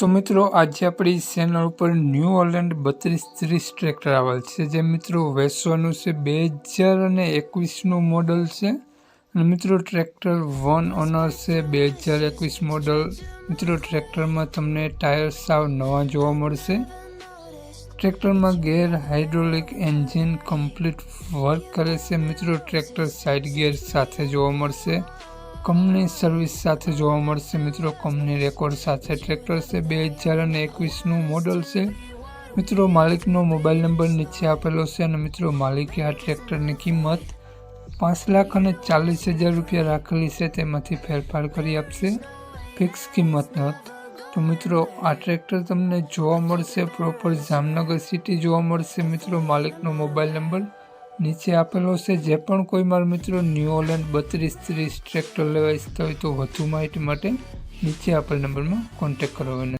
તો મિત્રો, આજે આપણી ચેનલ ઉપર ન્યૂ ઓલેન્ડ બત્રીસ ત્રીસ ટ્રેક્ટર આવેલ છે. જે મિત્રો વેચવાનું છે બે હજાર અને એકવીસનું મોડલ છે. અને મિત્રો ટ્રેક્ટર વન ઓનર છે, બે હજાર એકવીસ મોડલ મિત્રો ટ્રેક્ટરમાં તમને ટાયર સાવ નવા જોવા મળશે. ટ્રેક્ટરમાં gear hydraulic engine complete work કરે છે. મિત્રો ટ્રેક્ટર સાઇડ ગેર સાથે જોવા મળશે. કંપની સર્વિસ સાથે જોવા મળશે. મિત્રો, કંપની રેકોર્ડ સાથે ટ્રેક્ટર છે. બે હજાર અને એકવીસનું મોડલ છે. મિત્રો, માલિકનો મોબાઈલ નંબર નીચે આપેલો છે અને મિત્રો, માલિકે આ ટ્રેક્ટરની કિંમત પાંચ લાખ અને ચાલીસ હજાર રૂપિયા રાખેલી છે. તેમાંથી ફેરફાર કરી આપશે. ફિક્સ કિંમત નથી તો મિત્રો, આ ટ્રેક્ટર તમને જોવા મળશે. પ્રોપર જામનગર સિટી જોવા મળશે. મિત્રો, માલિકનો મોબાઈલ નંબર નીચે આપેલો છે, જે પણ કોઈ મારા મિત્રો ન્યૂ ઓલેન્ડ બત્રીસ ત્રીસ ટ્રેક્ટર લેવા ઈચ્છતા હોય તો વધુ માહિતી માટે નીચે આપેલ નંબરમાં કોન્ટેક્ટ કરો